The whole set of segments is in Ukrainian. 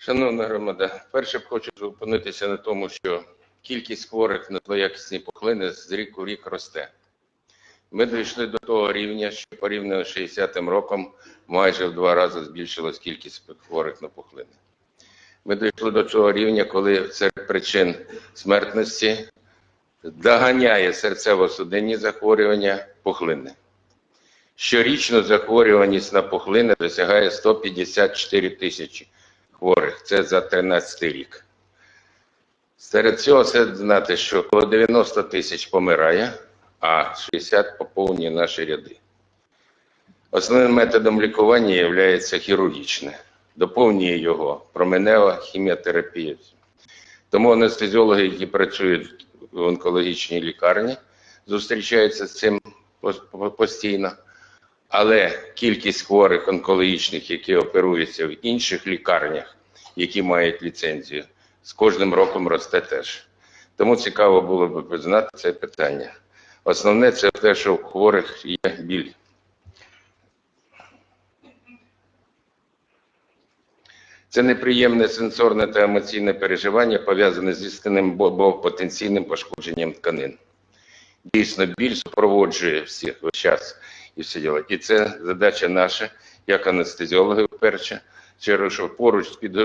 Шановна громада, перше б хочу зупинитися на тому, що кількість хворих на злоякісні пухлини з рік у рік росте. Ми дійшли до того рівня, що порівняно з 60-м роком майже в два рази збільшилась кількість хворих на пухлини. Ми дійшли до цього рівня, коли серед причин смертності доганяє серцево-судинні захворювання пухлини. Щорічно захворюваність на пухлини досягає 154 тисячі хворих. Це за 13 рік. Серед цього слід знати, що коло 90 тисяч помирає, а 60 поповнює наші ряди. Основним методом лікування є хірургічне. Доповнює його променева хіміотерапія. Тому анестезіологи, які працюють в онкологічній лікарні, зустрічаються з цим постійно. Але кількість хворих онкологічних, які оперуються в інших лікарнях, які мають ліцензію, з кожним роком росте теж. Тому цікаво було б знати це питання. Основне це те, що у хворих є біль. Це неприємне сенсорне та емоційне переживання пов'язане зі стінним бо- бо потенційним пошкодженням тканин. Дійсно, біль супроводжує всіх весь час і все діло. І це задача наша, як анестезіологів, перше, через що поруч з під,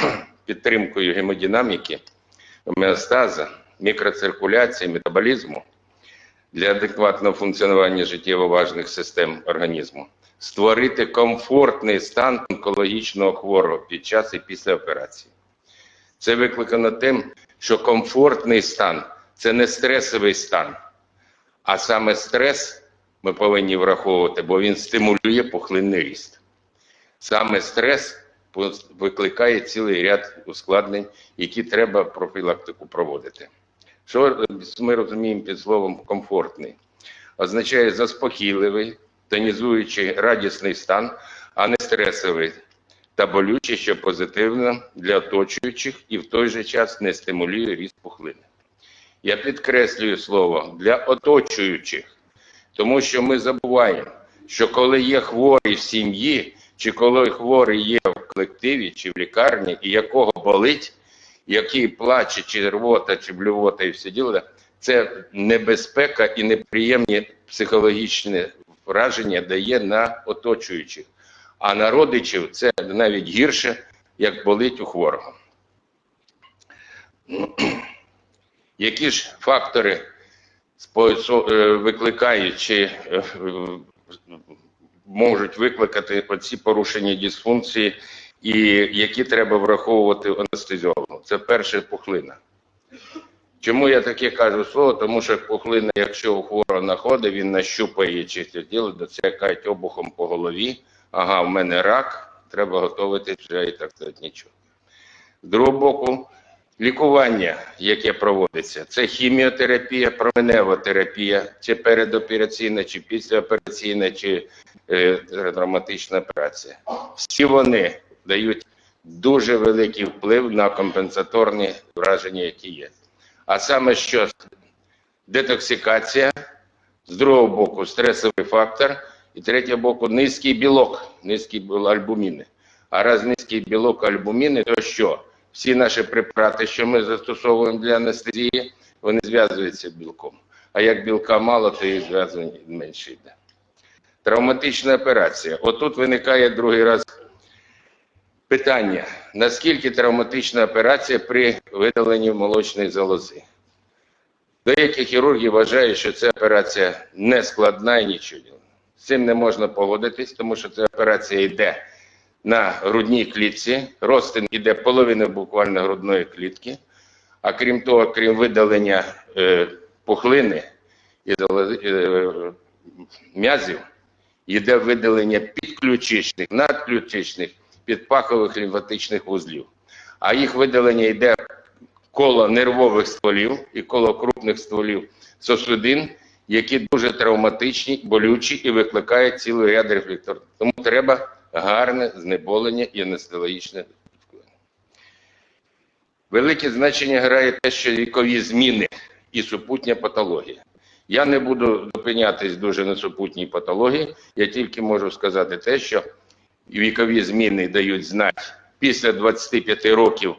підтримкою гемодинаміки, гомеостаза, мікроциркуляції, метаболізму для адекватного функціонування життєво важних систем організму, створити комфортний стан онкологічного хворого під час і після операції. Це викликано тим, що комфортний стан це не стресовий стан, а саме стрес ми повинні враховувати, бо він стимулює пухлинний ріст. Саме стрес викликає цілий ряд ускладнень, які треба профілактику проводити. Що ми розуміємо під словом комфортний? Означає заспокійливий, тонізуючий радісний стан, а не стресовий та болючий, що позитивно для оточуючих і в той же час не стимулює ріст пухлини. Я підкреслюю слово для оточуючих, тому що ми забуваємо, що коли є хворий в сім'ї, чи коли хворий є в колективі, чи в лікарні, і якого болить, який плаче, чи рвота, чи блювота, і все діло, це небезпека і неприємні психологічні враження дає на оточуючих. А на родичів це навіть гірше, як болить у хворого. Які ж фактори е, викликають чи е, можуть викликати оці порушення дисфункції, і які треба враховувати анестезіологу? Це перше пухлина. Чому я таке кажу слово? Тому що пухлина, якщо у хворого находить, він нащупає чи це діло, доцякають обухом по голові. Ага, в мене рак, треба готувати вже і так сказати нічого. З другого боку, лікування, яке проводиться, це хіміотерапія, променева терапія, чи передопераційна, чи післяопераційна, чи е, травматична операція. Всі вони дають дуже великий вплив на компенсаторні враження, які є. А саме що детоксикація, з другого боку стресовий фактор, і третього боку низький білок, низький альбуміни. А раз низький білок альбуміни, то що? Всі наші препарати, що ми застосовуємо для анестезії, вони зв'язуються білком. А як білка мало, то і зв'язування менше йде. Травматична операція. Отут виникає другий раз питання: наскільки травматична операція при видаленні молочної залози? Деякі хірурги вважають, що ця операція не складна і нічого. З цим не можна погодитись, тому що ця операція йде на грудній клітці, розтин йде половина буквально грудної клітки, а крім того, крім видалення е, пухлини і е, м'язів, йде видалення підключичних, надключичних, підпахових лімфатичних вузлів. А їх видалення йде коло нервових стволів і коло крупних стволів сосудин, які дуже травматичні, болючі і викликають цілий ряд рефлекторів. Тому треба гарне знеболення і анестезіологічне вкладення. Велике значення грає те, що вікові зміни і супутня патологія. Я не буду зупинятись дуже на супутній патології, я тільки можу сказати те, що вікові зміни дають знати після 25 років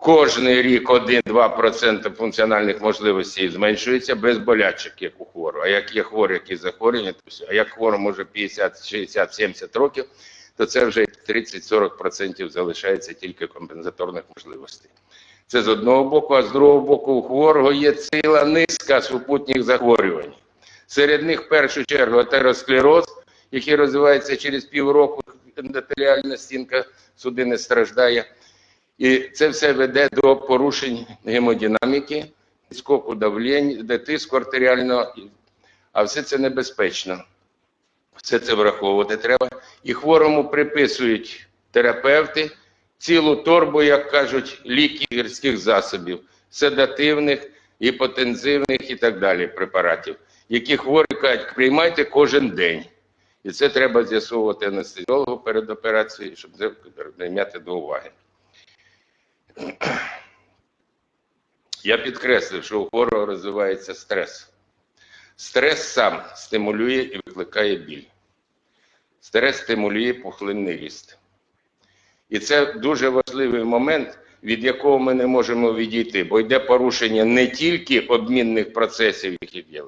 кожний рік 1-2% функціональних можливостей зменшується без болячок, як у хворого. А як є хворі, які захворювання, то все. А як хворому може 50, 60, 70 років, то це вже 30-40% залишається тільки компенсаторних можливостей. Це з одного боку, а з другого боку, у хворого є ціла низка супутніх захворювань. Серед них в першу чергу атеросклероз, який розвивається через півроку, ендотеліальна стінка судини страждає. І це все веде до порушень гемодинаміки, скоку давлення, де тиску артеріального, а все це небезпечно. Все це враховувати треба. І хворому приписують терапевти цілу торбу, як кажуть, ліків гірських засобів, седативних, гіпотензивних і так далі препаратів, які хворі кажуть, приймайте кожен день. І це треба з'ясовувати анестезіологу перед операцією, щоб це прийняти до уваги. Я підкреслив, що у хворого розвивається стрес. Стрес сам стимулює і викликає біль. Стрес стимулює пухлинний ріст. І це дуже важливий момент, від якого ми не можемо відійти, бо йде порушення не тільки обмінних процесів, які є,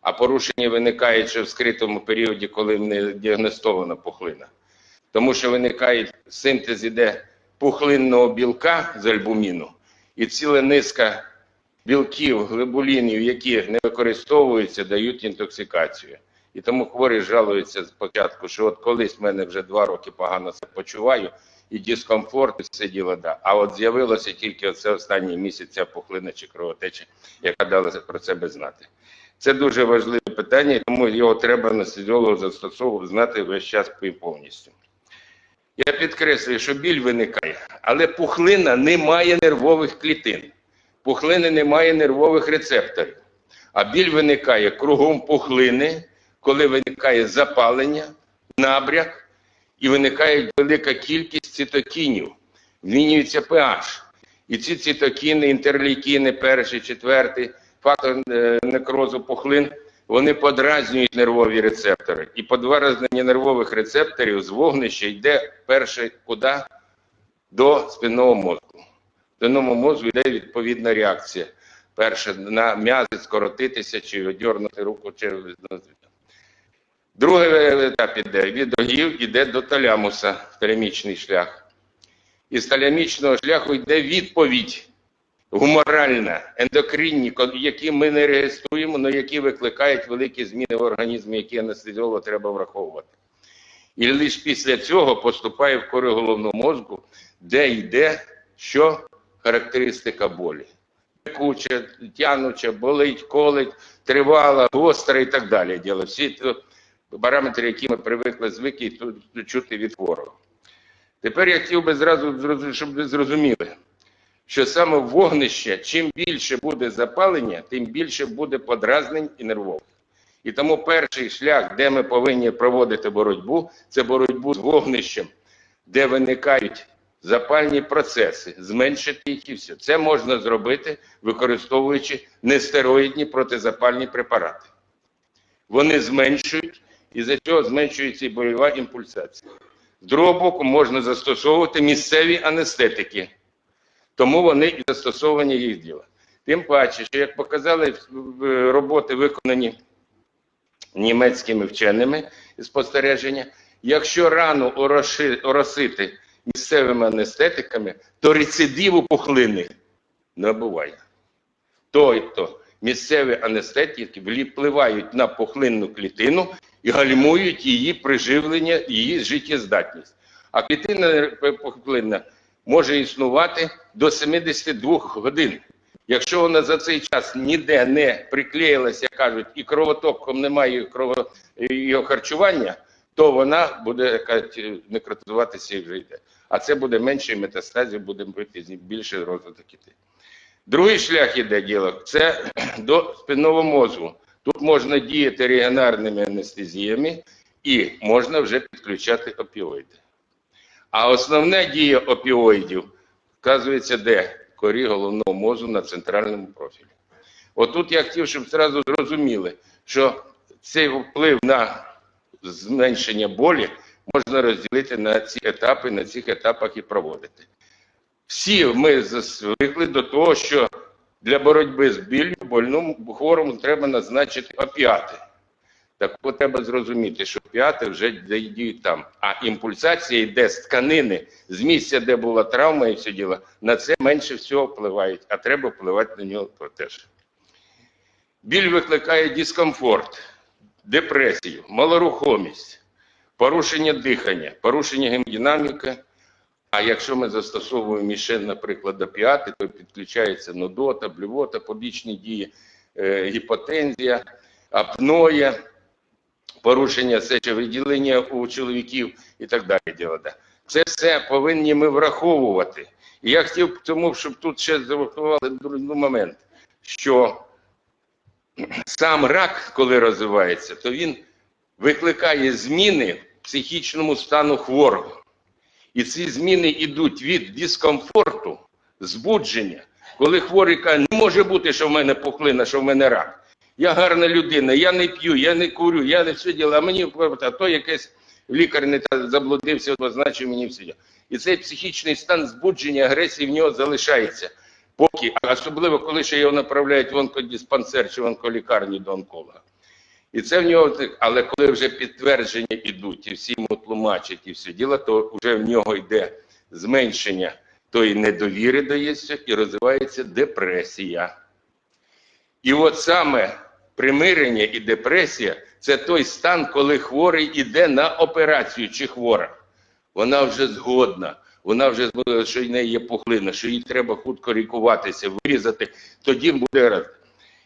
а порушення виникають ще в скритому періоді, коли не діагностована пухлина. Тому що виникає синтез іде пухлинного білка з альбуміну і ціла низка білків, глибулінів, які не використовуються, дають інтоксикацію. І тому хворі жалуються спочатку, що от колись в мене вже два роки погано себе почуваю, і дискомфорт, і все діло да. А от з'явилося тільки оце останній місяць пухлина чи кровотеча, яка дала про себе знати. Це дуже важливе питання, тому його треба анестезіологу застосовувати, знати весь час повністю. Я підкреслюю, що біль виникає, але пухлина не має нервових клітин. Пухлини не має нервових рецепторів. А біль виникає кругом пухлини, коли виникає запалення, набряк і виникає велика кількість цитокінів. Змінюється pH. І ці цитокіни, інтерлейкіни, перший, четвертий, фактор е, некрозу пухлин, вони подразнюють нервові рецептори. І подразнення нервових рецепторів з вогнища йде перше куди? До спинного мозку. В спинному мозку йде відповідна реакція. Перше, на м'язи скоротитися чи одьорнути руку. чи Другий етап іде від рогів іде до талямуса, талямічний шлях. І з талямічного шляху йде відповідь гуморальна, ендокринні, які ми не реєструємо, але які викликають великі зміни в організмі, які анестезіолога треба враховувати. І лише після цього поступає в кори головного мозку, де йде що характеристика болі. Куча, тянуча, болить, колить, тривала, гостра і так далі. Діло. Всі параметри, які ми привикли звики чути від хворого. Тепер я хотів би зразу, щоб ви зрозуміли, що саме вогнище, чим більше буде запалення, тим більше буде подразнень і нервових. І тому перший шлях, де ми повинні проводити боротьбу, це боротьбу з вогнищем, де виникають запальні процеси, зменшити їх і все. Це можна зробити, використовуючи нестероїдні протизапальні препарати. Вони зменшують і за цього зменшується і бойова імпульсація. З другого боку, можна застосовувати місцеві анестетики, тому вони і застосовані їх діла. Тим паче, що як показали роботи, виконані німецькими вченими спостереження, якщо рану оросити місцевими анестетиками, то рецидиву пухлини не буває. Тобто місцеві анестетики впливають на пухлинну клітину і гальмують її приживлення, її життєздатність. А клітина пухлинна може існувати до 72 годин. Якщо вона за цей час ніде не приклеїлася, кажуть, і кровотоком немає крово... його харчування, то вона буде некротизуватися і вже йде. А це буде менше метастазів, буде бути більше розвиток іти. Другий шлях іде діло це до спинного мозку. Тут можна діяти регіонарними анестезіями і можна вже підключати опіоїди. А основна дія опіоїдів вказується де? Корі головного мозку на центральному профілі. Отут я хотів, щоб зразу зрозуміли, що цей вплив на зменшення болі можна розділити на ці етапи, на цих етапах і проводити. Всі ми звикли до того, що для боротьби з біллю больному хворому треба назначити опіати. Так от треба зрозуміти, що п'яти вже діють там. А імпульсація йде з тканини, з місця, де була травма і все діло. На це менше всього впливають, а треба впливати на нього теж. Біль викликає дискомфорт, депресію, малорухомість, порушення дихання, порушення гемодинаміки. А якщо ми застосовуємо мішен, наприклад, опіати, то підключається нудота, блювота, побічні дії, е, гіпотензія, апноя, порушення сечовиділення у чоловіків і так далі. діло. Це все повинні ми враховувати. І я хотів тому, щоб тут ще зарахували другий момент, що сам рак, коли розвивається, то він викликає зміни в психічному стану хворого. І ці зміни йдуть від дискомфорту, збудження, коли хворий каже, не може бути, що в мене пухлина, що в мене рак. Я гарна людина, я не п'ю, я не курю, я не все діло, а мені а то якийсь лікар не заблудився, позначив мені все. І цей психічний стан збудження, агресії в нього залишається. Поки, особливо, коли ще його направляють в онкодиспансер чи в онколікарню до онколога. І це в нього, але коли вже підтвердження йдуть, і всі йому тлумачать, і все діло, то вже в нього йде зменшення тої недовіри дається і розвивається депресія. І от саме примирення і депресія це той стан, коли хворий іде на операцію чи хвора. Вона вже згодна, вона вже згодна, що в неї є пухлина, що їй треба хутко лікуватися, вирізати, тоді буде раз.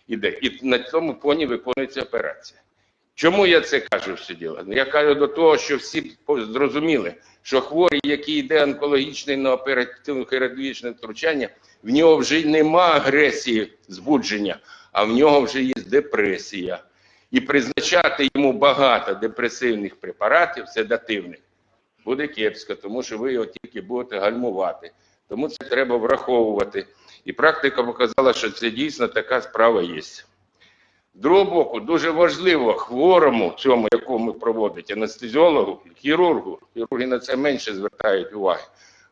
Іде. І на цьому фоні виконується операція. Чому я це кажу все діло? Я кажу до того, що всі зрозуміли, що хворий, який йде онкологічний на оперативно хірургічне втручання, в нього вже нема агресії збудження, а в нього вже є депресія. І призначати йому багато депресивних препаратів, седативних, буде кепсько, тому що ви його тільки будете гальмувати. Тому це треба враховувати. І практика показала, що це дійсно така справа є. З другого боку, дуже важливо хворому, цьому, якому проводить анестезіологу, хірургу, хірурги на це менше звертають уваги,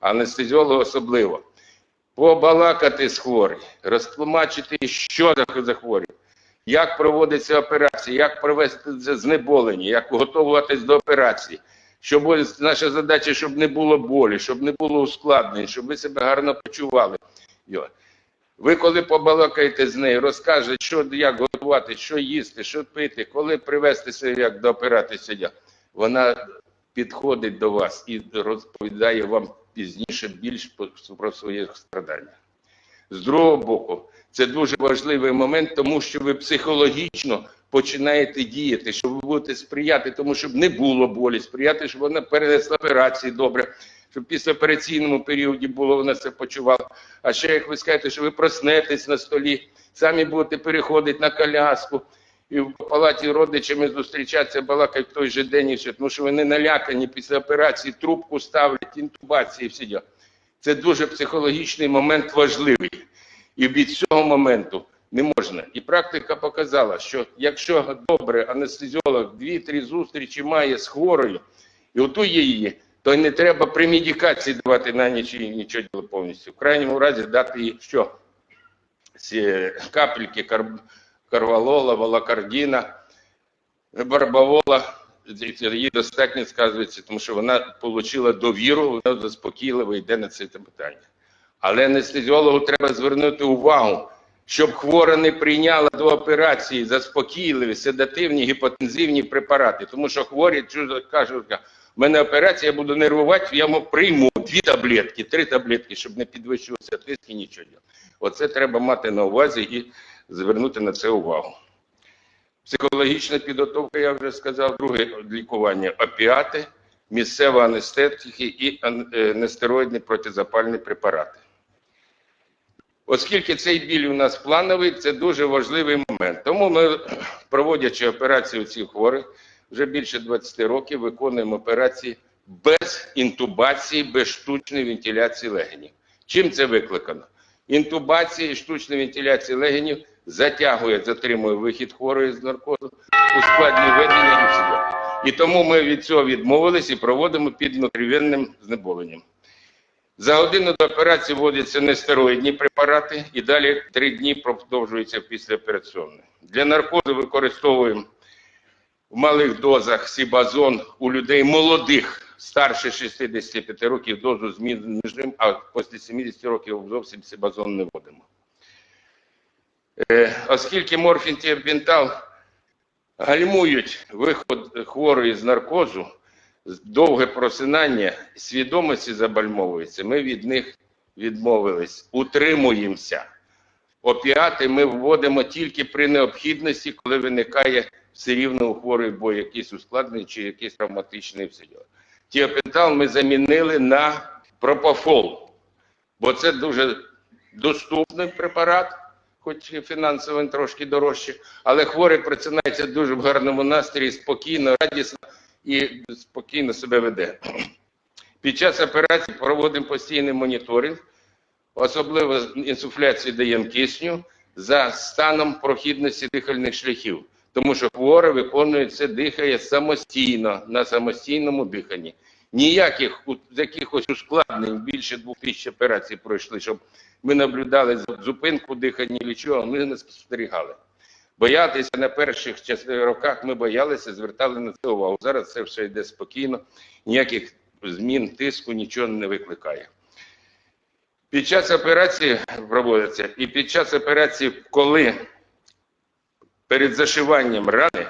анестезіологу особливо, побалакати з хворим, розтлумачити, що за хворі, як проводиться операція, як провести знеболення, як готуватись до операції. Щоб наша задача, щоб не було болі, щоб не було ускладнень, щоб ви себе гарно почували. Ви коли побалакаєте з нею, розкажете, що як готувати, що їсти, що пити, коли привестися як до операції, вона підходить до вас і розповідає вам пізніше більш про свої страдання. З другого боку, це дуже важливий момент, тому що ви психологічно починаєте діяти, щоб ви будете сприяти, тому щоб не було болі, сприяти, щоб вона перенесла операції добре, щоб після операційному періоді було вона це почувала. А ще як ви скажете, що ви проснетесь на столі, самі будете переходити на коляску. І в палаті родичами зустрічатися, балакають в той же день і все, тому що вони налякані після операції, трубку ставлять, інтубації, всі діла. Це дуже психологічний момент важливий. І від цього моменту не можна. І практика показала, що якщо добре анестезіолог дві-три зустрічі має з хворою і готує її, то не треба при медикації давати на ніч і нічого діло повністю. В крайньому разі дати їй що? Ці капельки карб... карвалола, волокардіна, барбавола. Їй достатньо сказується, тому що вона отримала довіру, вона заспокійливо йде на це питання. Але анестезіологу треба звернути увагу, щоб хвора не прийняла до операції заспокійливі, седативні, гіпотензивні препарати. Тому що хворі кажуть, в мене операція, я буду нервувати, я прийму дві таблетки, три таблетки, щоб не підвищувався тиск і нічого. Оце треба мати на увазі і звернути на це увагу. Психологічна підготовка, я вже сказав, друге лікування опіати, місцева анестетики і е, нестероїдні протизапальні препарати. Оскільки цей біль у нас плановий, це дуже важливий момент. Тому ми, проводячи операції у цих хворих, вже більше 20 років виконуємо операції без інтубації, без штучної вентиляції легенів. Чим це викликано? Інтубація і штучна вентиляція легенів затягує, затримує вихід хворої з наркозу, ускладнює ведення і всього. І тому ми від цього відмовились і проводимо під внутрівенним знеболенням. За годину до операції вводяться нестероїдні препарати і далі три дні продовжується післяопераційне. Для наркозу використовуємо в малих дозах сібазон у людей молодих, старше 65 років, дозу знижуємо, а після 70 років зовсім сібазон не вводимо. Е, Оскільки морфін та бентал гальмують виход хворої з наркозу, довге просинання, свідомості забальмовується, ми від них відмовились, утримуємося. Опіати ми вводимо тільки при необхідності, коли виникає все рівно у хворої бо якісь ускладнення чи якісь травматичні все діло. Тіопентал ми замінили на пропофол, бо це дуже доступний препарат, хоч і фінансово трошки дорожче, але хворий просинається дуже в гарному настрої, спокійно, радісно і спокійно себе веде. Під час операції проводимо постійний моніторинг, особливо інсуфляцію даємо кисню за станом прохідності дихальних шляхів, тому що хворий виконує це дихає самостійно на самостійному диханні. Ніяких якихось ускладнень більше двох тисяч операцій пройшли, щоб ми наблюдали зупинку дихання чи чого, ми не спостерігали. Боятися на перших роках ми боялися, звертали на це увагу. Зараз це все йде спокійно, ніяких змін тиску нічого не викликає. Під час операції проводиться, і під час операції, коли перед зашиванням рани,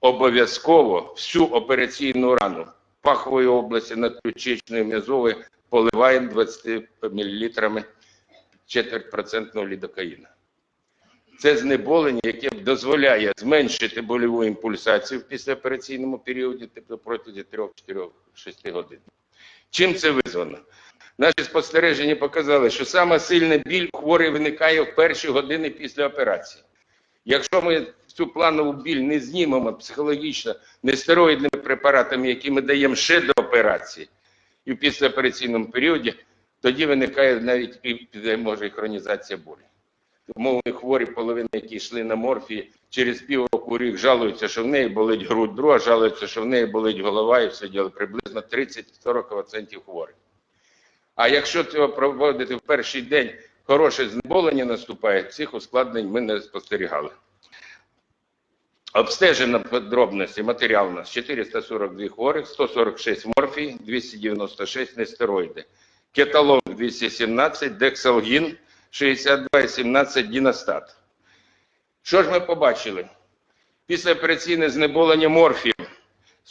обов'язково всю операційну рану пахової області надключичної м'язової поливаємо 20 мл четвертьпроцентного лідокаїна. Це знеболення, яке дозволяє зменшити больову імпульсацію в післяопераційному періоді, тобто протягом 3-4-6 годин. Чим це визвано? Наші спостереження показали, що саме сильна біль хворий виникає в перші години після операції. Якщо ми цю планову біль не знімемо психологічно нестероїдними препаратами, які ми даємо ще до операції і в післяопераційному періоді, тоді виникає навіть і може і хронізація болі. Тому хворі, половина, які йшли на морфії, через півроку рік жалуються, що в неї болить грудь, друга жалується, що в неї болить голова і все діло приблизно 30-40% хворих. А якщо цього проводити в перший день, хороше знеболення наступає, цих ускладнень ми не спостерігали. Обстежено подробності матеріал у нас 442 хворих, 146 морфій, 296 нестероїди. Кеталон 217, дексалгін 62,17 діностат. Що ж ми побачили? Післяопераційне знеболення морфієм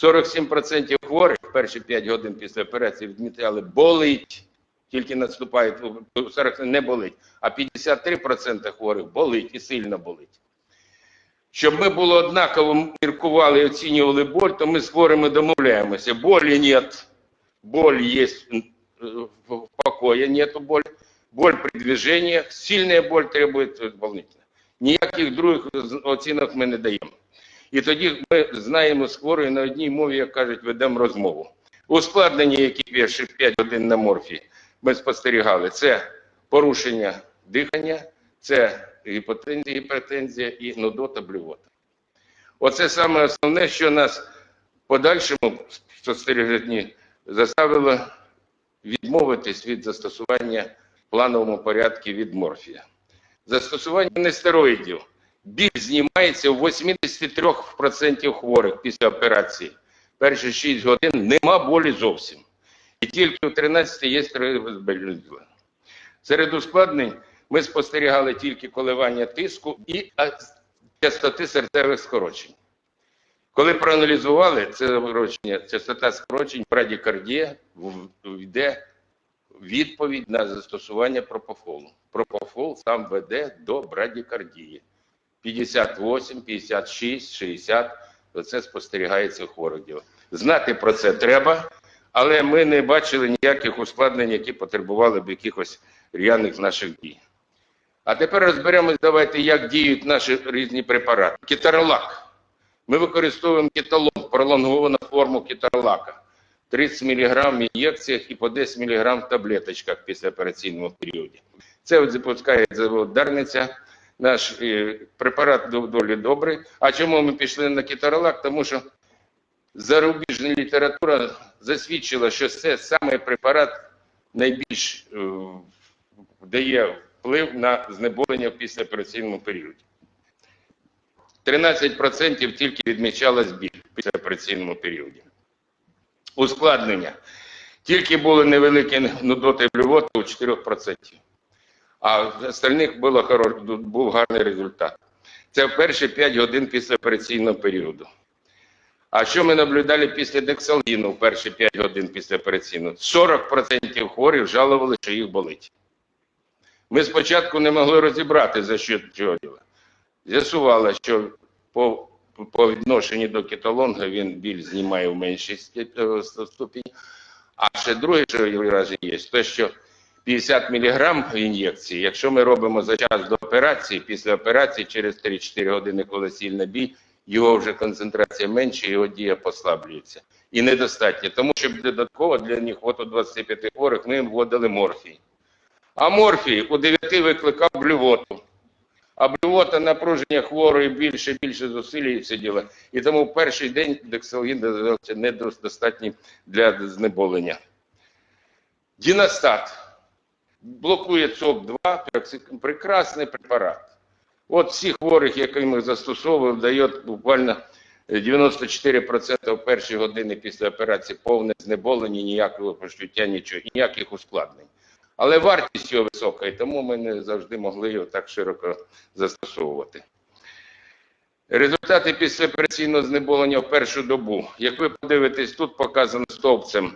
47% хворих перші 5 годин після операції відмітили болить, тільки наступає, 40 не болить, а 53% хворих болить і сильно болить. Щоб ми було однаково міркували і оцінювали боль, то ми з хворими домовляємося. Болі нет, боль є, в покое нету боль, боль при движениях, сильная боль требует дополнительно. Ніяких других оцінок ми не даємо. І тоді ми знаємо з хворою на одній мові, як кажуть, ведемо розмову. Ускладнення, які перші 5 годин на морфі ми спостерігали, це порушення дихання, це гіпотензія, гіпертензія і нудота, блювота. Оце саме основне, що нас в подальшому спостереженні заставило відмовитись від застосування в плановому порядку від морфія. Застосування нестероїдів. Біль знімається у 83% хворих після операції. Перші 6 годин нема болі зовсім. І тільки у 13 є розбільнення. Серед ускладнень ми спостерігали тільки коливання тиску і частоти серцевих скорочень. Коли проаналізували це скорочення, частота скорочень, брадікардія, йде відповідь на застосування пропофолу. Пропофол сам веде до брадікардії. 58, 56, 60 це спостерігається у ділах. Знати про це треба, але ми не бачили ніяких ускладнень, які потребували б якихось р'яних наших дій. А тепер розберемось, давайте, як діють наші різні препарати. Кітаролак. Ми використовуємо кіталон, пролонговану форму кітаролака. 30 мг в ін'єкціях і по 10 мг в таблеточках після операційного періоді. Це от запускає завод Дарниця. Наш е, препарат доволі добрий. А чому ми пішли на кітаролак? Тому що зарубіжна література засвідчила, що це саме препарат найбільш е, дає вплив на знеболення в післяопераційному періоді. 13% тільки відмічалась біль в післяопераційному періоді. Ускладнення. Тільки були невеликі нудоти блювоти у 4%. А в остальних було був гарний результат. Це в перші 5 годин після операційного періоду. А що ми наблюдали після дексалгіну в перші 5 годин після операційного? 40% хворих жалували, що їх болить. Ми спочатку не могли розібрати, за що цього діла. З'ясувало, що по, по відношенню до кеталонга він біль знімає в меншій степ- ступені. А ще друге, що разі є, те, що 50 мг ін'єкції, якщо ми робимо за час до операції, після операції через 3-4 години, коли сильний бій, його вже концентрація менша, його дія послаблюється. І недостатньо. Тому що додатково для них, от у 25 хворих, ми їм вводили морфій. А морфій у 9 викликав блювоту. А блювота напруження хворої більше, більше зусиль і все діло. І тому в перший день дексалгін дозволився недостатній для знеболення. Дінастат блокує ЦОП-2, прекрасний препарат. От всіх хворих, які ми застосовуємо, дає буквально 94% в перші години після операції повне знеболення, ніякого почуття, нічого, ніяких ускладнень. Але вартість його висока, і тому ми не завжди могли його так широко застосовувати. Результати післяопераційного знеболення в першу добу. Як ви подивитесь, тут показано стовпцем,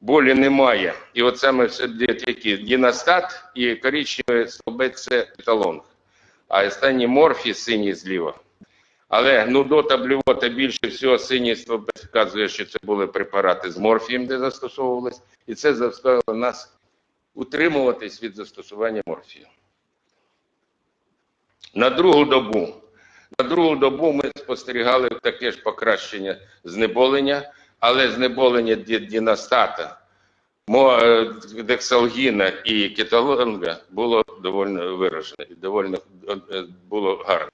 болі немає. І от саме все які дінастат і коричневий стовбець це талонг. А останній морфі синій зліва. Але нудота, блювота більше всього синій стовбець вказує, що це були препарати з морфієм, де застосовувались, і це заставило нас утримуватись від застосування морфію. На другу добу, на другу добу ми спостерігали таке ж покращення знеболення, але знеболення ді- дінастата, мо- е, і кеталонга було доволі виражене і доволі е, було гарно.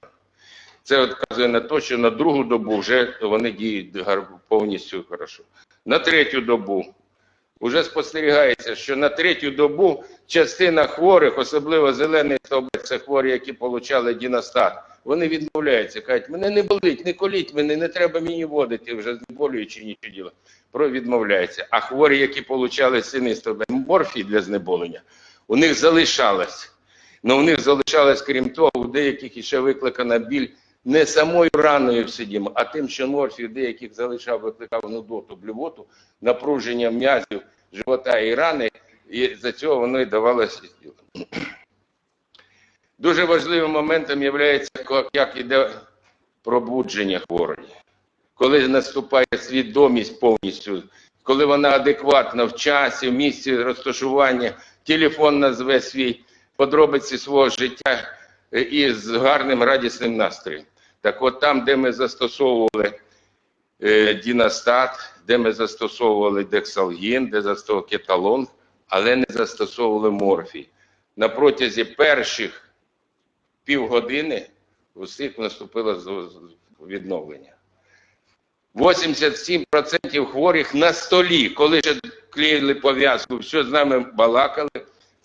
Це вказує на те, що на другу добу вже вони діють повністю хорошо. На третю добу Уже спостерігається, що на третю добу частина хворих, особливо зелений стовбець, це хворі, які отримали дінастат, вони відмовляються, кажуть, мене не болить, не коліть мене, не треба мені водити, вже знеболюючи нічого діла. Про відмовляються. А хворі, які отримали сильний морфій для знеболення, у них залишалось. Ну, у них залишалось, крім того, у деяких іще викликана біль не самою раною сидімо, а тим, що морфій деяких залишав, викликав нудоту, блювоту, напруження м'язів, живота і рани, і за цього воно і давалося. Дуже важливим моментом є, як іде пробудження хворої. Коли наступає свідомість повністю, коли вона адекватна в часі, в місці розташування, телефон назве свій подробиці свого життя е, і з гарним радісним настроєм. Так от там, де ми застосовували е, дінастат, де ми застосовували дексалгін, де застосовували кеталон, але не застосовували морфій. На протязі перших півгодини у всіх наступило відновлення. 87% хворих на столі, коли ще клеїли пов'язку, все з нами балакали,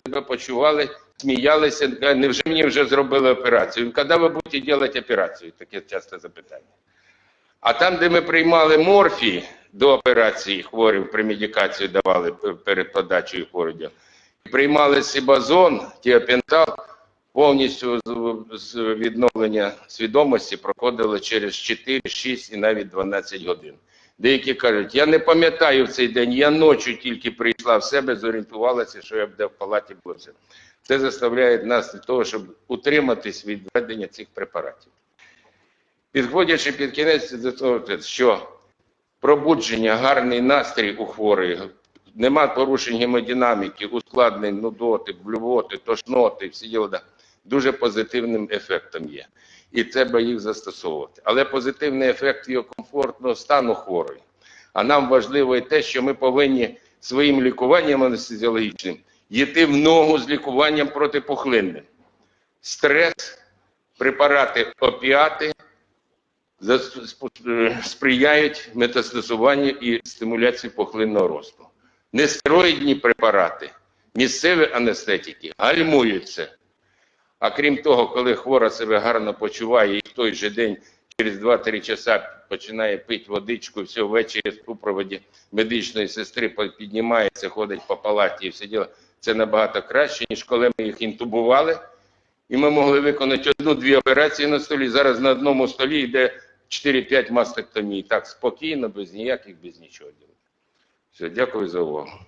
себе почували, сміялися, кажуть, невже мені вже зробили операцію? Коли ви будете робити операцію? Таке часто запитання. А там, де ми приймали морфій до операції хворих, при медикації давали перед подачею хворих, приймали сибазон, тіопентал, повністю відновлення свідомості проходило через 4, 6 і навіть 12 годин. Деякі кажуть, я не пам'ятаю в цей день, я ночі тільки прийшла в себе, зорієнтувалася, що я буде в палаті все. Це заставляє нас для того, щоб утриматись від введення цих препаратів. Підходячи під кінець до що пробудження, гарний настрій у хворої, нема порушень гемодинаміки, ускладнень, нудоти, блювоти, тошноти, всі діла, дуже позитивним ефектом є. І треба їх застосовувати. Але позитивний ефект його комфортного стану хворої. А нам важливо і те, що ми повинні своїм лікуванням анестезіологічним йти в ногу з лікуванням протипухлинним. Стрес, препарати опіати, е, сприяють метастасуванню і стимуляції пухлинного росту. Нестероїдні препарати, місцеві анестетики гальмують це. А крім того, коли хвора себе гарно почуває і в той же день через 2-3 часа починає пити водичку, все ввечері в супроводі медичної сестри піднімається, ходить по палаті і все діло, це набагато краще, ніж коли ми їх інтубували, і ми могли виконати одну-дві операції на столі. Зараз на одному столі йде 4-5 мастектомій. Так спокійно, без ніяких, без нічого. Все, дякую за увагу.